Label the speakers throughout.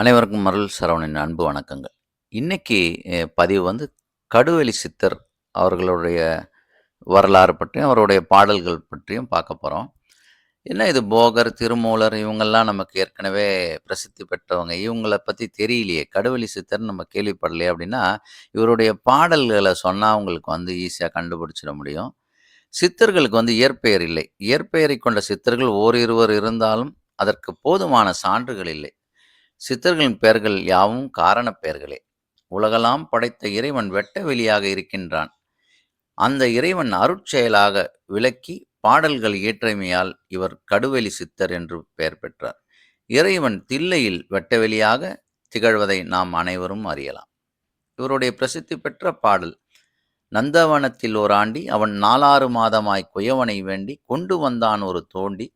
Speaker 1: அனைவருக்கும் மருள் சரவணின் அன்பு வணக்கங்கள். இன்னைக்கு பதிவு வந்து கடுவெளி சித்தர் அவர்களுடைய வரலாறு பற்றியும் அவருடைய பாடல்கள் பற்றியும் பார்க்க போகிறோம் என்ன இது போகர் திருமூலர் இவங்கெல்லாம் நமக்கு ஏற்கனவே பிரசித்தி பெற்றவங்க. இவங்களை பற்றி தெரியலையே. கடுவெளி சித்தர் நம்ம கேள்விப்படலையே அப்படின்னா இவருடைய பாடல்களை சொன்னால் அவங்களுக்கு வந்து ஈஸியாக கண்டுபிடிச்சிட முடியும். சித்தர்களுக்கு வந்து இயற்பெயர் இல்லை. இயற்பெயரை கொண்ட சித்தர்கள் ஓரிருவர் இருந்தாலும் அதற்கு போதுமான சான்றுகள் இல்லை. சித்தர்களின் பெயர்கள் யாவும் காரணப் பெயர்களே. உலகெல்லாம் படைத்த இறைவன் வெட்ட வெளியாக இருக்கின்றான். அந்த இறைவன் அருட்செயலாக விளக்கி பாடல்கள் இயற்றமையால் இவர் கடுவெளி சித்தர் என்று பெயர் பெற்றார். இறைவன் தில்லையில் வெட்டவெளியாக திகழ்வதை நாம் அனைவரும் அறியலாம். இவருடைய பிரசித்தி பெற்ற பாடல் நந்தவனத்தில் ஓராண்டி அவன் நாலாறு மாதமாய் குயவனை வேண்டி கொண்டு வந்தான் ஒரு தோண்டி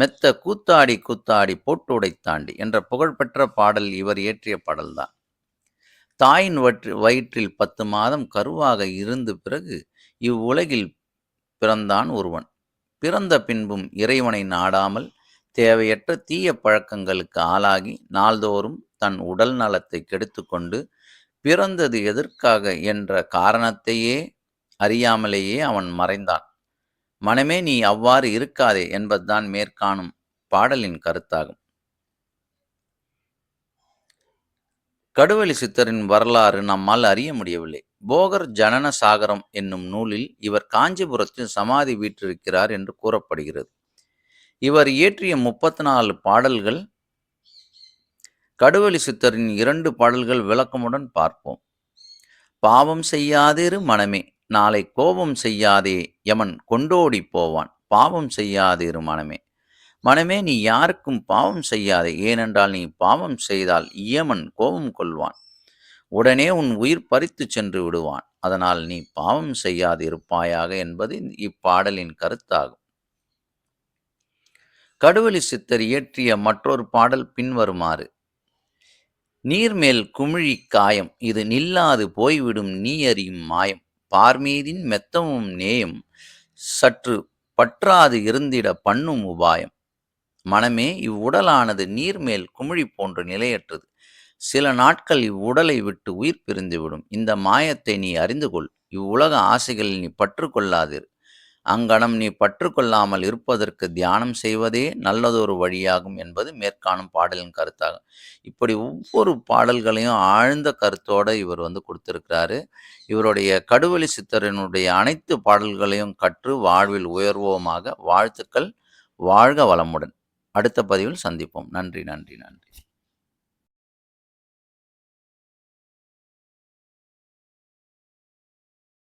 Speaker 1: மெத்த கூத்தாடி கூத்தாடி போட்டு உடைத்தாண்டி என்ற புகழ்பெற்ற பாடல் இவர் இயற்றிய பாடல்தான். தாயின் வற்று வயிற்றில் பத்து மாதம் கருவாக இருந்து பிறகு இவ்வுலகில் பிறந்தான் ஒருவன். பிறந்த பின்பும் இறைவனை நாடாமல் தேவையற்ற தீய பழக்கங்களுக்கு ஆளாகி நாள்தோறும் தன் உடல் நலத்தை கெடுத்துக்கொண்டு பிறந்தது எதற்காக என்ற காரணத்தையே அறியாமலேயே அவன் மறைந்தான். மனமே நீ அவ்வாறு இருக்காதே என்பதுதான் மேற்காணும் பாடலின் கருத்தாகும். கடுவெளி சித்தரின் வரலாறு நம்மால் அறிய முடியவில்லை. போகர் ஜனன சாகரம் என்னும் நூலில் இவர் காஞ்சிபுரத்தில் சமாதி வீற்றிருக்கிறார் என்று கூறப்படுகிறது. இவர் இயற்றிய முப்பத்தி நாலு பாடல்கள் கடுவெளி சித்தரின் இரண்டு பாடல்கள் விளக்கமுடன் பார்ப்போம். பாவம் செய்யாதிரு மனமே நாளை கோபம் செய்யாதே யமன் கொண்டோடி போவான். பாவம் செய்யாதிரு மனமே. மனமே நீ யாருக்கும் பாவம் செய்யாதே. ஏனென்றால் நீ பாவம் செய்தால் இயமன் கோபம் கொள்வான். உடனே உன் உயிர் பறித்து சென்று விடுவான். அதனால் நீ பாவம் செய்யாது இருப்பாயாக என்பது இப்பாடலின் கருத்தாகும். கடுவெளி சித்தர் இயற்றிய மற்றொரு பாடல் பின்வருமாறு. நீர்மேல் குமிழி காயம் இது நில்லாது போய்விடும் நீ அறியும் மாயம். பார்மீதின் மெத்தமும் நேயம் சற்று பற்றாது இருந்திட பண்ணும் உபாயம். மனமே இவ்வுடலானது நீர்மேல் குமிழி போன்று நிலையற்றது. சில நாட்கள் இவ்வுடலை விட்டு உயிர் பிரிந்துவிடும். இந்த மாயத்தை நீ அறிந்து கொள் இவ்வுலக ஆசைகளில் நீ பற்று கொள்ளாதீர். அங்கனம் நீ பற்றுக்கொள்ளாமல் இருப்பதற்கு தியானம் செய்வதே நல்லதொரு வழியாகும் என்பது மேற்காணும் பாடலின் கருத்தாகும் இப்படி ஒவ்வொரு பாடல்களையும் ஆழ்ந்த கருத்தோடு இவர் வந்து கொடுத்துருக்கிறாரு. இவருடைய கடுவெளி சித்தரனுடைய அனைத்து பாடல்களையும் கற்று வாழ்வில் உயர்வோமாக வாழ்த்துக்கள். வாழ்க வளமுடன். அடுத்த பதிவில் சந்திப்போம். நன்றி நன்றி நன்றி.